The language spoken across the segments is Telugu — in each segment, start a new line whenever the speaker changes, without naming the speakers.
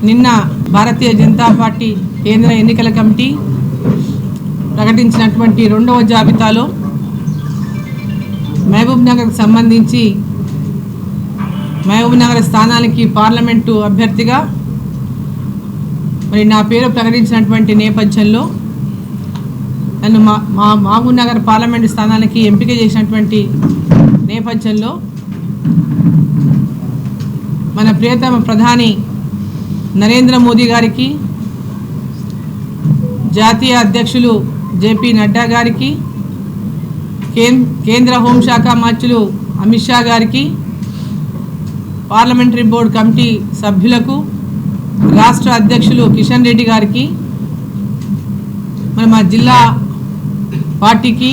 నిన్న భారతీయ జనతా పార్టీ కేంద్ర ఎన్నికల కమిటీ ప్రకటించినటువంటి రెండవ జాబితాలో మహబూబ్ నగర్కు సంబంధించి మహబూబ్ నగర్ స్థానానికి పార్లమెంటు అభ్యర్థిగా మరి నా పేరు ప్రకటించినటువంటి నేపథ్యంలో నన్ను మా మా మహబూబ్ నగర్ పార్లమెంటు స్థానానికి ఎంపిక చేసినటువంటి నేపథ్యంలో మన ప్రియతమ ప్రధాని నరేంద్ర మోదీ గారికి జాతీయ అధ్యక్షులు జేపీ నడ్డా గారికి కేంద్ర హోంశాఖ మంత్రులు అమిత్ షా గారికి పార్లమెంటరీ బోర్డు కమిటీ సభ్యులకు రాష్ట్ర అధ్యక్షులు కిషన్ రెడ్డి గారికి మరి మా జిల్లా పార్టీకి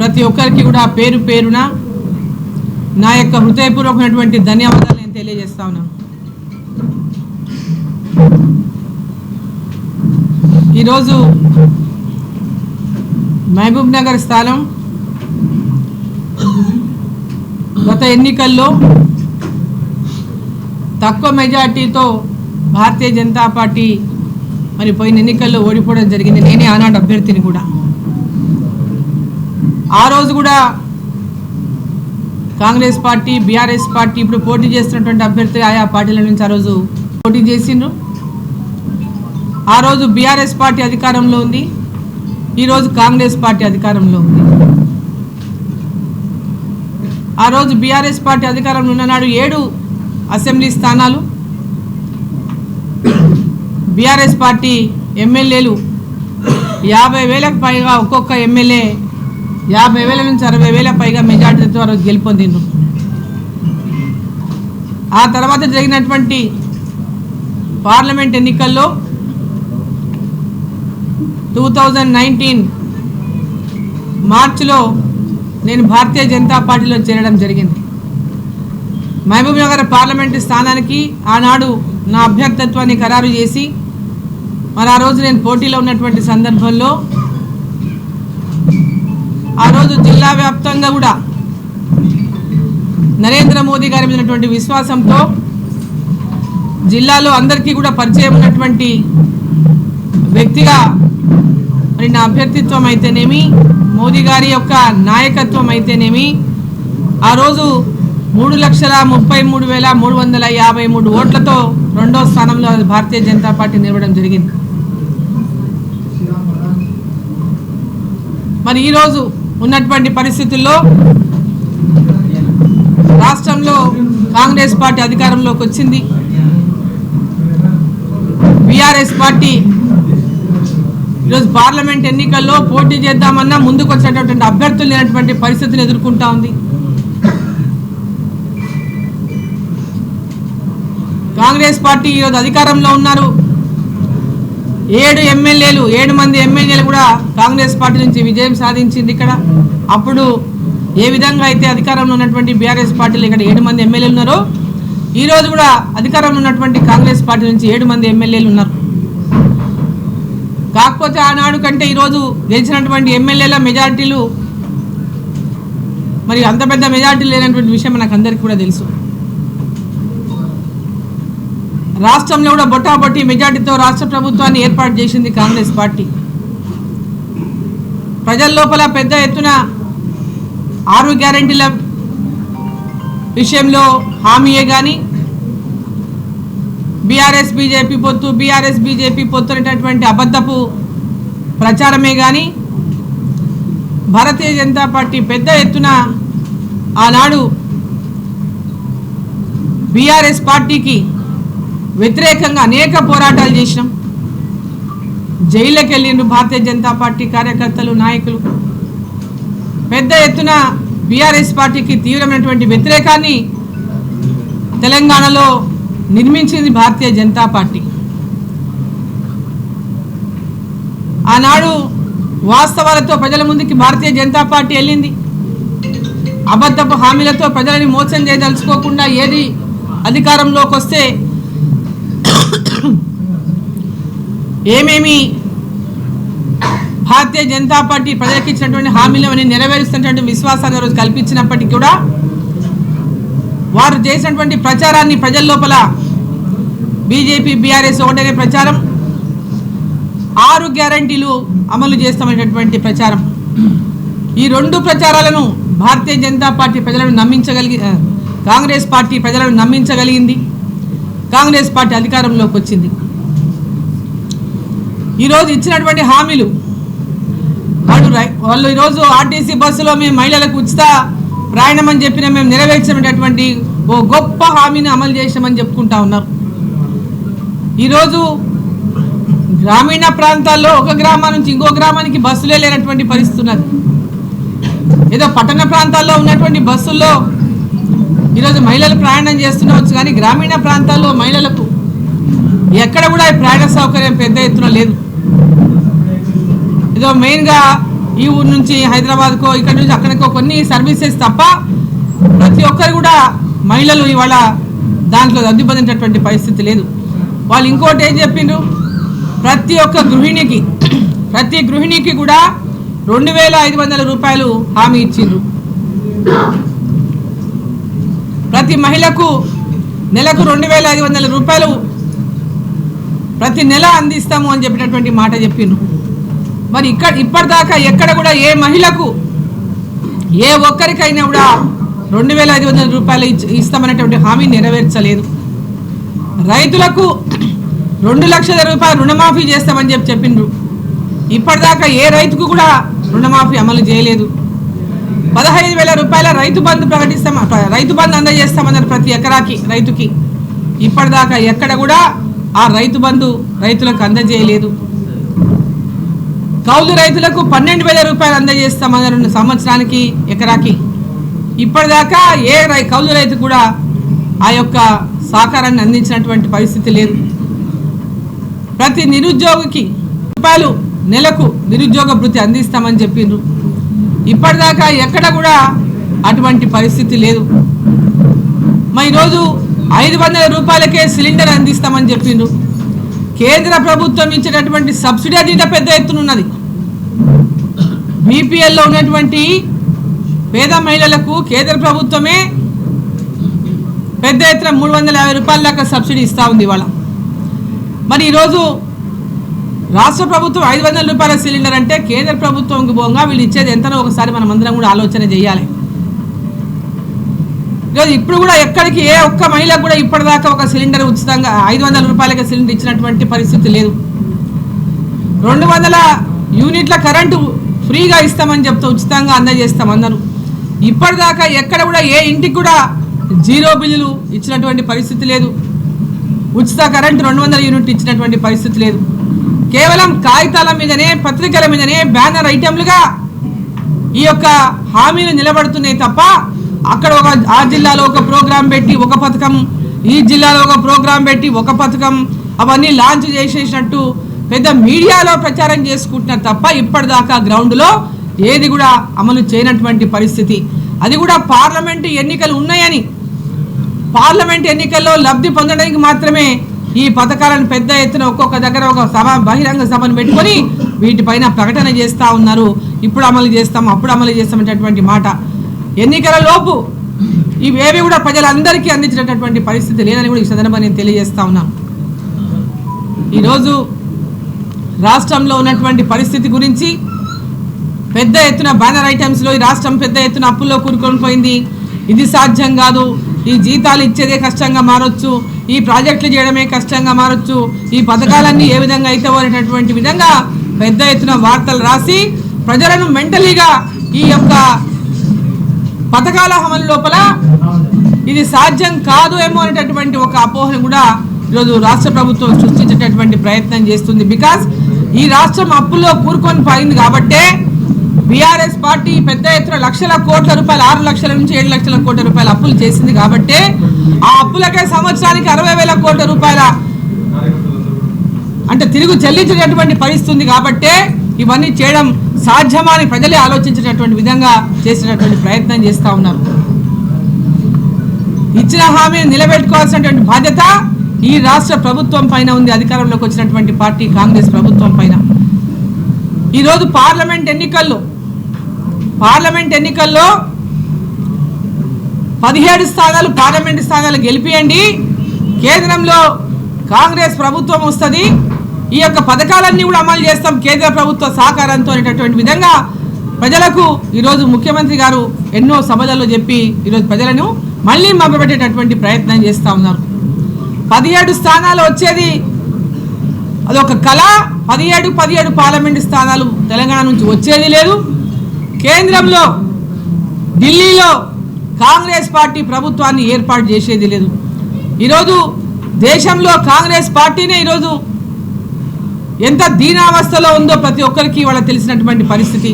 ప్రతి ఒక్కరికి కూడా పేరు పేరున నా యొక్క హృదయపూర్వకమైనటువంటి ధన్యవాదాలు నేను తెలియజేస్తా ఉన్నాను. ఈరోజు మహబూబ్ నగర్ స్థానం గత ఎన్నికల్లో తక్కువ మెజార్టీతో భారతీయ జనతా పార్టీ మరి పోయిన ఎన్నికల్లో ఓడిపోవడం జరిగింది. నేనే ఆనాడు అభ్యర్థిని కూడా. ఆ రోజు కూడా కాంగ్రెస్ పార్టీ బీఆర్ఎస్ పార్టీ ఇప్పుడు పోటీ చేస్తున్నటువంటి అభ్యర్థి ఆయా పార్టీల నుంచి ఆ రోజు పోటీ చేసిండ్రు. ఆ రోజు బీఆర్ఎస్ పార్టీ అధికారంలో ఉంది. ఈరోజు కాంగ్రెస్ పార్టీ అధికారంలో ఉంది. ఆ రోజు బీఆర్ఎస్ పార్టీ అధికారంలో ఉన్ననాడు ఏడు అసెంబ్లీ స్థానాలు. బీఆర్ఎస్ పార్టీ ఎమ్మెల్యేలు యాభై వేలకు పైగా ఒక్కొక్క ఎమ్మెల్యే యాభై వేల నుంచి అరవై వేల పైగా మెజార్టీతో ఆ గెలుపొందిండ్రు ఆ తర్వాత జరిగినటువంటి పార్లమెంట్ ఎన్నికల్లో టూ థౌజండ్ నైన్టీన్ మార్చిలో నేను భారతీయ జనతా పార్టీలో చేరడం జరిగింది. మహబూబ్నగర్ పార్లమెంటు స్థానానికి ఆనాడు నా అభ్యర్థత్వాన్ని ఖరారు చేసి మరి ఆ రోజు నేను పోటీలో ఉన్నటువంటి సందర్భంలో ఆ రోజు జిల్లా వ్యాప్తంగా కూడా నరేంద్ర మోదీ గారి మీదటువంటి విశ్వాసంతో జిల్లాలో అందరికీ కూడా పరిచయం ఉన్నటువంటి వ్యక్తిగా మరి నా అభ్యర్థిత్వం అయితేనేమి మోదీ గారి యొక్క నాయకత్వం అయితేనేమి ఆ రోజు మూడు లక్షల ముప్పై మూడు వేల మూడు వందల యాభై మూడు ఓట్లతో రెండో స్థానంలో భారతీయ జనతా పార్టీ నిలవడం జరిగింది. మరి ఈరోజు ఉన్నటువంటి పరిస్థితుల్లో రాష్ట్రంలో కాంగ్రెస్ పార్టీ అధికారంలోకి వచ్చింది. బీఆర్ఎస్ పార్టీ ఈరోజు పార్లమెంట్ ఎన్నికల్లో పోటీ చేద్దామన్నా ముందుకు వచ్చేటటువంటి అభ్యర్థులు లేనటువంటి పరిస్థితులు ఎదుర్కొంటా ఉంది. కాంగ్రెస్ పార్టీ ఈరోజు అధికారంలో ఉన్నారు. ఏడు ఎమ్మెల్యేలు ఏడు మంది ఎమ్మెల్యేలు కూడా కాంగ్రెస్ పార్టీ నుంచి విజయం సాధించింది ఇక్కడ. అప్పుడు ఏ విధంగా అయితే అధికారంలో ఉన్నటువంటి బీఆర్ఎస్ పార్టీలు ఇక్కడ ఏడు మంది ఎమ్మెల్యేలు ఉన్నారో ఈరోజు కూడా అధికారంలో ఉన్నటువంటి కాంగ్రెస్ పార్టీ నుంచి ఏడు మంది ఎమ్మెల్యేలు ఉన్నారు. కాకపోతే ఆనాడు కంటే ఈరోజు గెలిచినటువంటి ఎమ్మెల్యేల మెజార్టీలు మరి అంత పెద్ద మెజార్టీ లేనటువంటి విషయం మనకు అందరికీ కూడా తెలుసు. రాష్ట్రంలో కూడా బొట్టాబొట్టి మెజార్టీతో రాష్ట్ర ప్రభుత్వాన్ని ఏర్పాటు చేసింది కాంగ్రెస్ పార్టీ. ప్రజల లోపల పెద్ద ఎత్తున ఆరు గ్యారంటీల విషయంలో హామీయే కానీ బీఆర్ఎస్ బీజేపీ పొత్తు బీఆర్ఎస్ బీజేపీ పొత్తు అనేటటువంటి అబద్ధపు ప్రచారమే కానీ భారతీయ జనతా పార్టీ పెద్ద ఎత్తున ఆనాడు బీఆర్ఎస్ పార్టీకి వ్యతిరేకంగా అనేక పోరాటాలు చేసినాం. జైళ్ళకి వెళ్ళిండ్రు భారతీయ జనతా పార్టీ కార్యకర్తలు నాయకులు. పెద్ద ఎత్తున బీఆర్ఎస్ పార్టీకి తీవ్రమైనటువంటి వ్యతిరేకాన్ని తెలంగాణలో నిర్మించింది భారతీయ జనతా పార్టీ. ఆనాడు వాస్తవాలతో ప్రజల ముందుకి భారతీయ జనతా పార్టీ వెళ్ళింది. అబద్ధపు హామీలతో ప్రజలని మోసం చేయదలుచుకోకుండా ఏది అధికారంలోకి వస్తే ఏమేమి భారతీయ జనతా పార్టీ ప్రజలకు ఇచ్చినటువంటి హామీలను నెరవేరుస్తున్నటువంటి విశ్వాసాన్ని రోజు కల్పించినప్పటికీ కూడా వారు చేసినటువంటి ప్రచారాన్ని ప్రజల లోపల బీజేపీ బీఆర్ఎస్ ఒకటనే ప్రచారం. ఆరు గ్యారంటీలు అమలు చేస్తామనేటటువంటి ప్రచారం. ఈ రెండు ప్రచారాలను భారతీయ జనతా పార్టీ ప్రజలను నమ్మించగలిగి కాంగ్రెస్ పార్టీ ప్రజలను నమ్మించగలిగింది. కాంగ్రెస్ పార్టీ అధికారంలోకి వచ్చింది. ఈరోజు ఇచ్చినటువంటి హామీలు వాళ్ళు వాళ్ళు ఈరోజు ఆర్టీసీ బస్సులో మేము మహిళలకు ఉచిత ప్రయాణం అని చెప్పిన మేము నెరవేర్చినటువంటి ఓ గొప్ప హామీని అమలు చేసామని చెప్పుకుంటా ఉన్నారు. ఈరోజు గ్రామీణ ప్రాంతాల్లో ఒక గ్రామం నుంచి ఇంకో గ్రామానికి బస్సులే లేనటువంటి పరిస్థితి ఉన్నది. ఏదో పట్టణ ప్రాంతాల్లో ఉన్నటువంటి బస్సుల్లో ఈరోజు మహిళలు ప్రయాణం చేస్తుండవచ్చు కానీ గ్రామీణ ప్రాంతాల్లో మహిళలకు ఎక్కడ కూడా ఈ ప్రయాణ సౌకర్యం పెద్ద ఎత్తున లేదు. ఇదో మెయిన్గా ఈ ఊరు నుంచి హైదరాబాద్కో ఇక్కడ నుంచి అక్కడికో కొన్ని సర్వీసెస్ తప్ప ప్రతి ఒక్కరు కూడా మహిళలు ఇవాళ దాంట్లో రద్దు పరిస్థితి లేదు. వాళ్ళు ఇంకోటి ఏం చెప్పిండ్రు? ప్రతి ఒక్క గృహిణికి ప్రతి గృహిణికి కూడా రెండు వేల ఐదు వందల రూపాయలు హామీ ఇచ్చిండ్రు. ప్రతి మహిళకు నెలకు రెండు వేల ఐదు వందల రూపాయలు ప్రతి నెల అందిస్తాము అని చెప్పినటువంటి మాట చెప్పిండ్రు. మరి ఇక్కడ ఇప్పటిదాకా ఎక్కడ కూడా ఏ మహిళకు ఏ ఒక్కరికైనా కూడా రెండు వేల ఐదు వందల రూపాయలు ఇస్తామనేటువంటి హామీ నెరవేర్చలేదు. రైతులకు రెండు లక్షల రూపాయలు రుణమాఫీ చేస్తామని చెప్పి చెప్పిండ్రు. ఇప్పటిదాకా ఏ రైతుకు కూడా రుణమాఫీ అమలు చేయలేదు. పదహైదు వేల రూపాయల రైతు బంధు ప్రకటిస్తాం రైతు బంధు అందజేస్తామన్నారు ప్రతి ఎకరాకి రైతుకి. ఇప్పటిదాకా ఎక్కడ కూడా ఆ రైతు బంధు రైతులకు అందజేయలేదు. కౌలు రైతులకు పన్నెండు వేల రూపాయలు అందజేస్తామన్నారు సంవత్సరానికి ఎకరాకి. ఇప్పటిదాకా ఏ రై కౌలు రైతు కూడా ఆ యొక్క సహకారాన్ని అందించినటువంటి పరిస్థితి లేదు. ప్రతి నిరుద్యోగికి రూపాయలు నెలకు నిరుద్యోగ భృతి అందిస్తామని చెప్పిండ్రు ఇప్పటిదాకా ఎక్కడ కూడా అటువంటి పరిస్థితి లేదు. మరి ఈరోజు ఐదు వందల రూపాయలకే సిలిండర్ అందిస్తామని చెప్పిండ్రు. కేంద్ర ప్రభుత్వం ఇచ్చేటటువంటి సబ్సిడీ అది పెద్ద ఎత్తున ఉన్నది. బీపీఎల్లో ఉన్నటువంటి పేద మహిళలకు కేంద్ర ప్రభుత్వమే పెద్ద ఎత్తున మూడు వందల యాభై రూపాయల దాకా సబ్సిడీ ఇస్తూ ఉంది ఇవాళ. మరి ఈరోజు రాష్ట్ర ప్రభుత్వం ఐదు వందల రూపాయల సిలిండర్ అంటే కేంద్ర ప్రభుత్వంకి పోగా వీళ్ళు ఇచ్చేది ఎంతనో ఒకసారి మనం అందరం కూడా ఆలోచన చేయాలి. ఈరోజు ఇప్పుడు కూడా ఎక్కడికి ఏ ఒక్క మహిళకు కూడా ఇప్పటిదాకా ఒక సిలిండర్ ఉచితంగా ఐదు వందల రూపాయలకి సిలిండర్ ఇచ్చినటువంటి పరిస్థితి లేదు. రెండు వందల యూనిట్ల కరెంటు ఫ్రీగా ఇస్తామని చెప్తే ఉచితంగా అందజేస్తామన్నారు ఇప్పటిదాకా ఎక్కడ కూడా ఏ ఇంటికి కూడా జీరో బిల్లులు ఇచ్చినటువంటి పరిస్థితి లేదు. ఉచిత కరెంటు రెండు వందల యూనిట్ ఇచ్చినటువంటి పరిస్థితి లేదు. కేవలం కాగితాల మీదనే పత్రికల మీదనే బ్యానర్ ఐటెంలుగా ఈ యొక్క హామీలు నిలబడుతున్నాయి తప్ప అక్కడ ఒక ఆ జిల్లాలో ఒక ప్రోగ్రాం పెట్టి ఒక పథకం ఈ జిల్లాలో ఒక ప్రోగ్రాం పెట్టి ఒక పథకం అవన్నీ లాంచ్ చేసేసినట్టు పెద్ద మీడియాలో ప్రచారం చేసుకుంటున్నారు తప్ప ఇప్పటిదాకా గ్రౌండ్లో ఏది కూడా అమలు చేయనటువంటి పరిస్థితి. అది కూడా పార్లమెంటు ఎన్నికలు ఉన్నాయని పార్లమెంట్ ఎన్నికల్లో లబ్ధి పొందడానికి మాత్రమే ఈ పథకాలను పెద్ద ఎత్తున ఒక్కొక్క దగ్గర ఒక సభ బహిరంగ సభను పెట్టుకొని వీటిపైన ప్రకటన చేస్తూ ఉన్నారు. ఇప్పుడు అమలు చేస్తాం అప్పుడు అమలు చేస్తామనేటటువంటి మాట. ఎన్నికల లోపు ఇవేవి కూడా ప్రజలందరికీ అందించినటువంటి పరిస్థితి లేదని కూడా ఈ సందర్భంగా నేను తెలియజేస్తా ఉన్నాను ఈరోజు రాష్ట్రంలో ఉన్నటువంటి పరిస్థితి గురించి పెద్ద ఎత్తున బ్యానర్ ఐటమ్స్లో ఈ రాష్ట్రం పెద్ద ఎత్తున అప్పుల్లో కూరుకొని పోయింది. ఇది సాధ్యం కాదు. ఈ జీతాలు ఇచ్చేదే కష్టంగా మారొచ్చు. ఈ ప్రాజెక్టులు చేయడమే కష్టంగా మారొచ్చు. ఈ పథకాలన్నీ ఏ విధంగా అయితే అనేటటువంటి విధంగా పెద్ద ఎత్తున వార్తలు రాసి ప్రజలను మెంటలీగా ఈ యొక్క పథకాల అమలు లోపల ఇది సాధ్యం కాదు ఏమో అనేటటువంటి ఒక అపోహను కూడా ఈరోజు రాష్ట్ర ప్రభుత్వం సృష్టించేటటువంటి ప్రయత్నం చేస్తుంది. బికాస్ ఈ రాష్ట్రం అప్పుల్లో కూరుకొని పోయింది కాబట్టే బీఆర్ఎస్ పార్టీ పెద్ద ఎత్తున లక్షల కోట్ల రూపాయలు ఆరు లక్షల నుంచి ఏడు లక్షల కోట్ల రూపాయలు అప్పులు చేసింది కాబట్టి ఆ అప్పులకే సంవత్సరానికి అరవై వేల కోట్ల రూపాయల అంటే తిరుగు చెల్లించేటటువంటి పరిస్థితుంది కాబట్టి కాబట్టే ఇవన్నీ చేయడం సాధ్యమా అని ప్రజలే ఆలోచించేటటువంటి విధంగా చేసినటువంటి ప్రయత్నం చేస్తూ ఉన్నారు. ఇచ్చిన హామీని నిలబెట్టుకోవాల్సినటువంటి బాధ్యత ఈ రాష్ట్ర ప్రభుత్వం పైన ఉంది అధికారంలోకి వచ్చినటువంటి పార్టీ కాంగ్రెస్ ప్రభుత్వం పైన. ఈరోజు పార్లమెంట్ ఎన్నికల్లో పార్లమెంట్ ఎన్నికల్లో పదిహేడు స్థానాలు పార్లమెంట్ స్థానాలు గెలిపియండి. కేంద్రంలో కాంగ్రెస్ ప్రభుత్వం వస్తుంది. ఈ యొక్క పథకాలన్నీ కూడా అమలు చేస్తాం కేంద్ర ప్రభుత్వ సహకారంతో అనేటటువంటి విధంగా. ప్రజలకు ఈరోజు ముఖ్యమంత్రి గారు ఎన్నో సభలలో చెప్పి ఈరోజు ప్రజలను మళ్ళీ మభ్యపెట్టేటటువంటి ప్రయత్నం చేస్తూ ఉన్నారు. పదిహేడు స్థానాలు వచ్చేది అదొక కళ. పదిహేడు పదిహేడు పార్లమెంటు స్థానాలు తెలంగాణ నుంచి వచ్చేది లేదు. కేంద్రంలో ఢిల్లీలో కాంగ్రెస్ పార్టీ ప్రభుత్వాన్ని ఏర్పాటు చేసేది లేదు. ఈరోజు దేశంలో కాంగ్రెస్ పార్టీనే ఈరోజు ఎంత దీనావస్థలో ఉందో ప్రతి ఒక్కరికి వాళ్ళ తెలిసినటువంటి పరిస్థితి.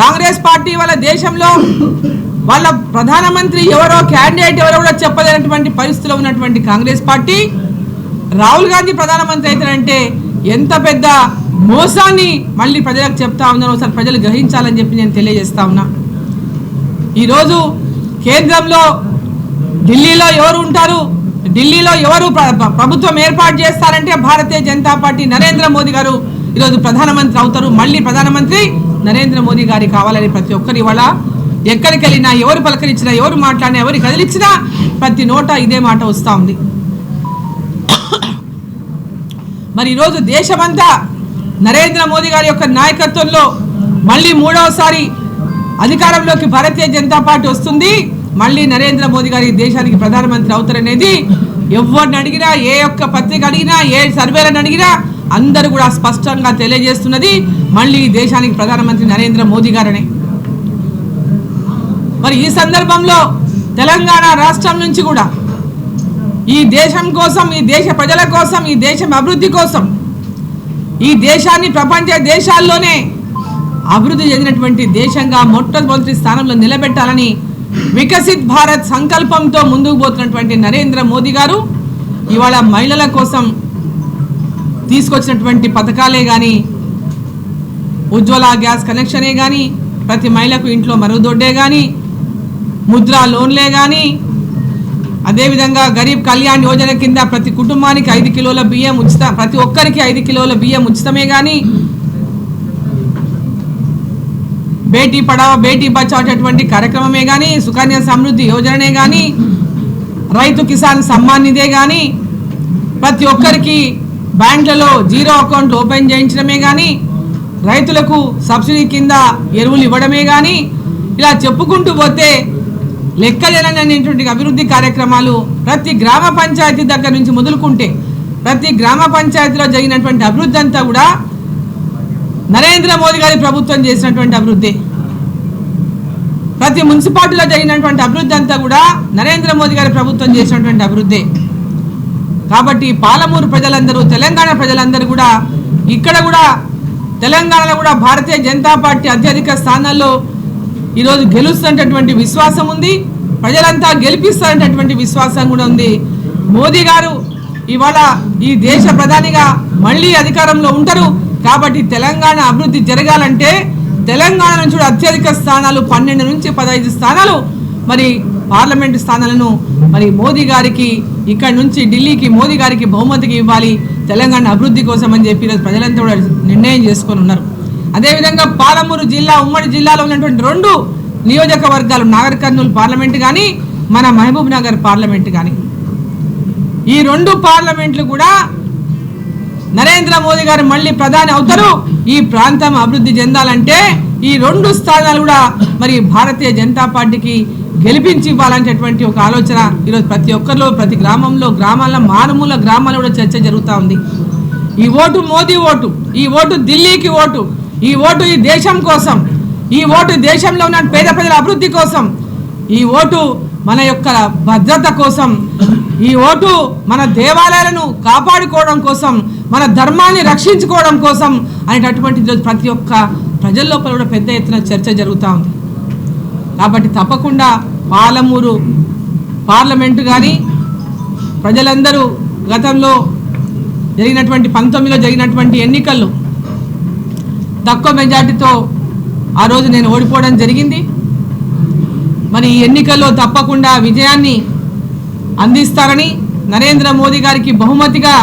కాంగ్రెస్ పార్టీ వాళ్ళ దేశంలో వాళ్ళ ప్రధానమంత్రి ఎవరో క్యాండిడేట్ ఎవరో కూడా చెప్పలేనటువంటి పరిస్థితిలో ఉన్నటువంటి కాంగ్రెస్ పార్టీ. రాహుల్ గాంధీ ప్రధానమంత్రి అవుతారంటే ఎంత పెద్ద మోసాన్ని మళ్ళీ ప్రజలకు చెప్తా ఉన్నారో. ఒకసారి ప్రజలు గ్రహించాలని చెప్పి నేను తెలియజేస్తా ఉన్నా. ఈరోజు కేంద్రంలో ఢిల్లీలో ఎవరు ఉంటారు? ఢిల్లీలో ఎవరు ప్ర- ప్రభుత్వం ఏర్పాటు చేస్తారంటే భారతీయ జనతా పార్టీ నరేంద్ర మోదీ గారు ఈరోజు ప్రధానమంత్రి అవుతారు. మళ్ళీ ప్రధానమంత్రి నరేంద్ర మోదీ గారి కావాలని ప్రతి ఒక్కరి ఇవాళ ఎక్కడికి వెళ్ళినా ఎవరు పలకరించినా ఎవరు మాట్లాడినా ఎవరు కదిలిచ్చినా ప్రతి నోట ఇదే మాట వస్తూ ఉంది. మరి ఈరోజు దేశమంతా నరేంద్ర మోదీ గారి యొక్క నాయకత్వంలో మళ్ళీ మూడవసారి అధికారంలోకి భారతీయ జనతా పార్టీ వస్తుంది. మళ్ళీ నరేంద్ర మోదీ గారి దేశానికి ప్రధానమంత్రి అవుతారనేది ఎవరిని అడిగినా ఏ ఒక్క పత్రిక అడిగినా ఏ సర్వేలను అడిగినా అందరూ కూడా స్పష్టంగా తెలియజేస్తున్నది మళ్ళీ ఈ దేశానికి ప్రధానమంత్రి నరేంద్ర మోదీ గారనే. మరి ఈ సందర్భంలో తెలంగాణ రాష్ట్రం నుంచి కూడా ఈ దేశం కోసం ఈ దేశ ప్రజల కోసం ఈ దేశం అభివృద్ధి కోసం ఈ దేశాన్ని ప్రపంచ దేశాల్లోనే అభివృద్ధి చెందినటువంటి దేశంగా మొట్టమొదటి స్థానంలో నిలబెట్టాలని వికసిత్ భారత్ సంకల్పంతో ముందుకు పోతున్నటువంటి నరేంద్ర మోదీ గారు ఇవాళ మహిళల కోసం తీసుకొచ్చినటువంటి పథకాలే కానీ ఉజ్వల గ్యాస్ కనెక్షనే కానీ ప్రతి మహిళకు ఇంట్లో మరుగుదొడ్డే కానీ ముద్రా లోన్లే కానీ అదేవిధంగా గరీబ్ కళ్యాణ్ యోజన కింద ప్రతి కుటుంబానికి ఐదు కిలోల బియ్యం ఉచిత ప్రతి ఒక్కరికి ఐదు కిలోల బియ్యం ఉచితమే కానీ బేటీ పడావో బేటీ బచావ్ అటువంటి కార్యక్రమమే కానీ సుకన్య సమృద్ధి యోజననే కానీ రైతు కిసాన్ సమ్మాన్ ఇదే కానీ ప్రతి ఒక్కరికి బ్యాంకులలో జీరో అకౌంట్ ఓపెన్ చేయించడమే కానీ రైతులకు సబ్సిడీ కింద ఎరువులు ఇవ్వడమే కానీ ఇలా చెప్పుకుంటూ పోతే లెక్కలేననేటువంటి అభివృద్ధి కార్యక్రమాలు ప్రతి గ్రామ పంచాయతీ దగ్గర నుంచి మొదలుకుంటే ప్రతి గ్రామ పంచాయతీలో జరిగినటువంటి అభివృద్ధి అంతా కూడా నరేంద్ర మోదీ గారి ప్రభుత్వం చేసినటువంటి అభివృద్ధి. ప్రతి మున్సిపాలిటీలో జరిగినటువంటి అభివృద్ధి అంతా కూడా నరేంద్ర మోదీ గారి ప్రభుత్వం చేసినటువంటి అభివృద్ధి. కాబట్టి పాలమూరు ప్రజలందరూ తెలంగాణ ప్రజలందరూ కూడా ఇక్కడ కూడా తెలంగాణలో కూడా భారతీయ జనతా పార్టీ అత్యధిక స్థానాల్లో ఈరోజు గెలుస్తున్నటువంటి విశ్వాసం ఉంది. ప్రజలంతా గెలిపిస్తారనేటటువంటి విశ్వాసం కూడా ఉంది. మోదీ గారు ఇవాళ ఈ దేశ ప్రధానిగా మళ్ళీ అధికారంలో ఉంటారు. కాబట్టి తెలంగాణ అభివృద్ధి జరగాలంటే తెలంగాణ నుంచి కూడా అత్యధిక స్థానాలు పన్నెండు నుంచి పదహైదు స్థానాలు మరి పార్లమెంటు స్థానాలను మరి మోదీ గారికి ఇక్కడ నుంచి ఢిల్లీకి మోదీ గారికి బహుమతికి ఇవ్వాలి. తెలంగాణ అభివృద్ధి కోసం అని చెప్పి ప్రజలంతా కూడా నిర్ణయం చేసుకొని ఉన్నారు. అదేవిధంగా పాలమూరు జిల్లా ఉమ్మడి జిల్లాలో ఉన్నటువంటి రెండు నియోజకవర్గాలు నాగర్ కర్నూలు పార్లమెంట్ కానీ మన మహబూబ్ నగర్ పార్లమెంట్ కానీ ఈ రెండు పార్లమెంట్లు కూడా నరేంద్ర మోదీ గారు మళ్ళీ ప్రధాని అవుతారు. ఈ ప్రాంతం అభివృద్ధి చెందాలంటే ఈ రెండు స్థానాలు కూడా మరి భారతీయ జనతా పార్టీకి గెలిపించి ఇవ్వాలనేటటువంటి ఒక ఆలోచన ఈరోజు ప్రతి ఒక్కరిలో ప్రతి గ్రామంలో గ్రామాల్లో మారుమూల గ్రామాల్లో కూడా చర్చ జరుగుతూ ఉంది. ఈ ఓటు మోదీ ఓటు ఈ ఓటు ఢిల్లీకి ఓటు ఈ ఓటు ఈ దేశం కోసం ఈ ఓటు దేశంలో ఉన్న పేద ప్రజల అభివృద్ధి కోసం ఈ ఓటు మన యొక్క భద్రత కోసం ఈ ఓటు మన దేవాలయాలను కాపాడుకోవడం కోసం మన ధర్మాన్ని రక్షించుకోవడం కోసం అనేటటువంటి ప్రతి ఒక్క ప్రజల లోపల కూడా పెద్ద ఎత్తున చర్చ జరుగుతూ ఉంది. కాబట్టి తప్పకుండా పాలమూరు పార్లమెంటు కానీ ప్రజలందరూ గతంలో జరిగినటువంటి పంతొమ్మిదిలో జరిగినటువంటి ఎన్నికల్లో తక్కువ మెజార్టీతో ఆ రోజు నేను ఓడిపోవడం జరిగింది. మరి ఈ ఎన్నికల్లో తప్పకుండా విజయాన్ని అందిస్తారని నరేంద్ర మోదీ గారికి బహుమతిగా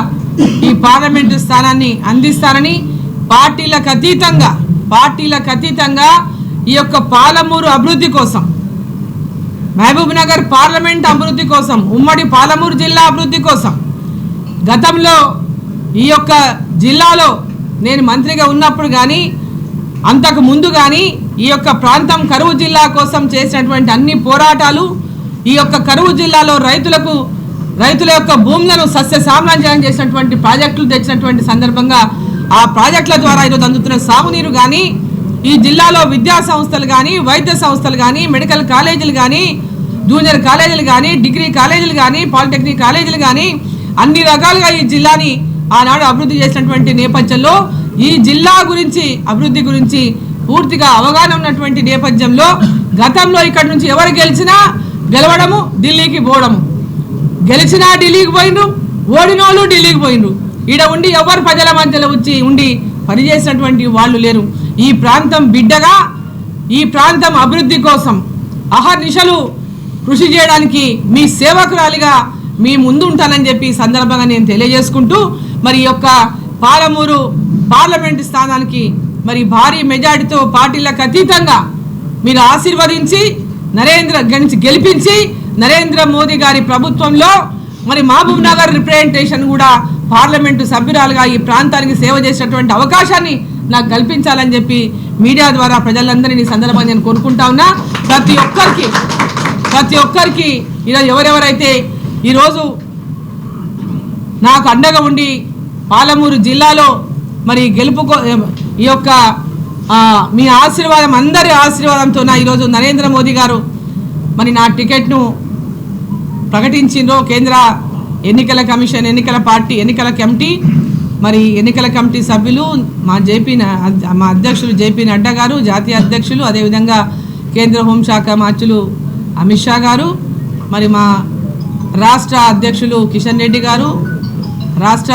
ఈ పార్లమెంటు స్థానాన్ని అందిస్తారని పార్టీలకు అతీతంగా పార్టీలకు అతీతంగా ఈ యొక్క పాలమూరు అభివృద్ధి కోసం మహబూబ్ నగర్ పార్లమెంట్ అభివృద్ధి కోసం ఉమ్మడి పాలమూరు జిల్లా అభివృద్ధి కోసం గతంలో ఈ యొక్క జిల్లాలో నేను మంత్రిగా ఉన్నప్పుడు కానీ అంతకు ముందు కానీ ఈ యొక్క ప్రాంతం కరువు జిల్లా కోసం చేసినటువంటి అన్ని పోరాటాలు ఈ యొక్క కరువు జిల్లాలో రైతులకు రైతుల యొక్క భూములను సస్య సామ్రాజ్యం చేసినటువంటి ప్రాజెక్టులు తెచ్చినటువంటి సందర్భంగా ఆ ప్రాజెక్టుల ద్వారా ఈరోజు అందుతున్న సాగునీరు కానీ ఈ జిల్లాలో విద్యా సంస్థలు కానీ వైద్య సంస్థలు కానీ మెడికల్ కాలేజీలు కానీ జూనియర్ కాలేజీలు కానీ డిగ్రీ కాలేజీలు కానీ పాలిటెక్నిక్ కాలేజీలు కానీ అన్ని రకాలుగా ఈ జిల్లాని ఆనాడు అభివృద్ధి చేసినటువంటి నేపథ్యంలో ఈ జిల్లా గురించి అభివృద్ధి గురించి పూర్తిగా అవగాహన ఉన్నటువంటి నేపథ్యంలో గతంలో ఇక్కడ నుంచి ఎవరు గెలిచినా గెలవడము ఢిల్లీకి పోవడము. గెలిచినా ఢిల్లీకి పోయిండ్రు ఓడినోళ్ళు ఢిల్లీకి పోయిండ్రు. ఈడ ఉండి ఎవరు ప్రజల మధ్యలో వచ్చి ఉండి పనిచేసినటువంటి వాళ్ళు లేరు. ఈ ప్రాంతం బిడ్డగా ఈ ప్రాంతం అభివృద్ధి కోసం అహర్నిశలు కృషి చేయడానికి మీ సేవకురాలిగా మీ ముందు ఉంటానని చెప్పి ఈ సందర్భంగా నేను తెలియజేసుకుంటూ మరి యొక్క పాలమూరు పార్లమెంటు స్థానానికి మరి భారీ మెజార్టీతో పార్టీలకు అతీతంగా మీరు ఆశీర్వదించి నరేంద్ర గెలిచి గెలిపించి నరేంద్ర మోదీ గారి ప్రభుత్వంలో మరి మహబూబ్ నగర్ రిప్రజెంటేషన్ కూడా పార్లమెంటు సభ్యురాలుగా ఈ ప్రాంతానికి సేవ చేసినటువంటి అవకాశాన్ని నాకు కల్పించాలని చెప్పి మీడియా ద్వారా ప్రజలందరినీ ఈ సందర్భంగా నేను కోరుకుంటా ఉన్నా. ప్రతి ఒక్కరికి ప్రతి ఒక్కరికి ఈరోజు ఎవరెవరైతే ఈరోజు నాకు అండగా ఉండి పాలమూరు జిల్లాలో మరి గెలుపుకో ఈ యొక్క మీ ఆశీర్వాదం అందరి ఆశీర్వాదంతో నా ఈరోజు నరేంద్ర మోదీ గారు మరి నా టికెట్ను ప్రకటించిందో కేంద్ర ఎన్నికల కమిషన్ ఎన్నికల పార్టీ ఎన్నికల కమిటీ. మరి ఎన్నికల కమిటీ సభ్యులు మా జేపీ మా అధ్యక్షులు జేపీ నడ్డా గారు జాతీయ అధ్యక్షులు అదేవిధంగా కేంద్ర హోంశాఖ మార్చులు అమిత్ షా గారు. మరి మా రాష్ట్ర అధ్యక్షులు కిషన్ రెడ్డి గారు రాష్ట్ర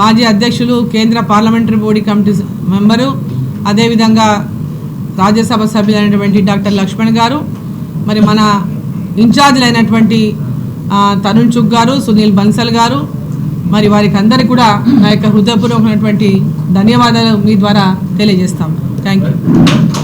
మాజీ అధ్యక్షులు కేంద్ర పార్లమెంటరీ బోడీ కమిటీ మెంబరు అదేవిధంగా రాజ్యసభ సభ్యులైనటువంటి డాక్టర్ లక్ష్మణ్ గారు మరి మన ఇన్ఛార్జీలైనటువంటి తరుణ్ చుగ్ గారు సునీల్ బన్సల్ గారు మరి వారికి అందరికీ కూడా నా యొక్క హృదయపూర్వకమైనటువంటి ధన్యవాదాలు మీ ద్వారా తెలియజేస్తాం. Thank you.